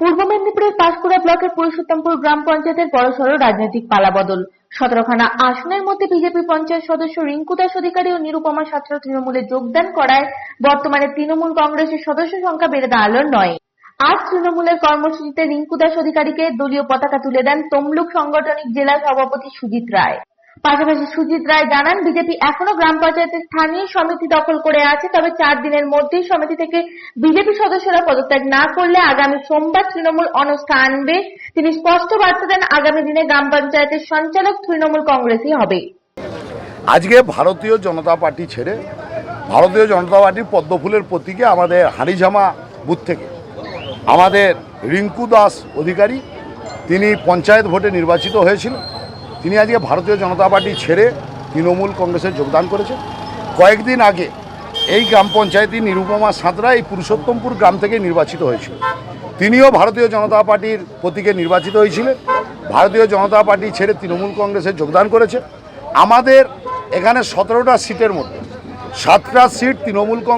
পূর্ব মেদিনীপুরের পাঁশকুড়া ব্লকের পুরুষোত্তমপুর গ্রাম পঞ্চায়েতের বড়সড় রাজনৈতিক পালাবদল। সতেরোখানা আসনের মধ্যে বিজেপি পঞ্চায়েত সদস্য রিঙ্কু দাস অধিকারী ও নিরুপমা ছাত্র তৃণমূলে যোগদান করায় বর্তমানে তৃণমূল কংগ্রেসের সদস্য সংখ্যা বেড়ে দাঁড়াল নয়। আজ তৃণমূলের কর্মসূচিতে রিঙ্কু দাস অধিকারীকে দলীয় পতাকা তুলে দেন তমলুক সাংগঠনিক জেলা সভাপতি সুজিত রায়। পাশাপাশি সুজিত রায় জানান, বিজেপি এখনও গ্রাম পঞ্চায়েতের স্থানীয় সমিতি দখল করে আছে, তবে চার দিনের মধ্যেই সমিতি থেকে বিজেপি সদস্যরা পদত্যাগ না করলে আগামী সোমবার তৃণমূল অনস্থা আনবে। তিনি স্পষ্ট বার্তা দেন, আগামী দিনে গ্রাম পঞ্চায়েতের সঞ্চালক তৃণমূল কংগ্রেসই হবে। আজকে ভারতীয় জনতা পার্টি ছেড়ে ভারতীয় জনতা পার্টির পদ্মফুলের প্রতীকে আমাদের হাড়িঝামা বুথ থেকে আমাদের রিঙ্কু দাস অধিকারী, তিনি পঞ্চায়েত ভোটে নির্বাচিত হয়েছিলেন। তিনি আজকে ভারতীয় জনতা পার্টি ছেড়ে তৃণমূল কংগ্রেসে যোগদান করেছেন। কয়েকদিন আগে এই গ্রাম পঞ্চায়েতই নিরুপমা সাঁতরা এই পুরুষোত্তমপুর গ্রাম থেকে নির্বাচিত হয়েছিল। তিনিও ভারতীয় জনতা পার্টির প্রতীকে নির্বাচিত হয়েছিলেন। ভারতীয় জনতা পার্টি ছেড়ে তৃণমূল কংগ্রেসে যোগদান করেছে আমাদের এখানে সতেরোটা সিটের মধ্যে সাতটা সিট তৃণমূল কংগ্রেস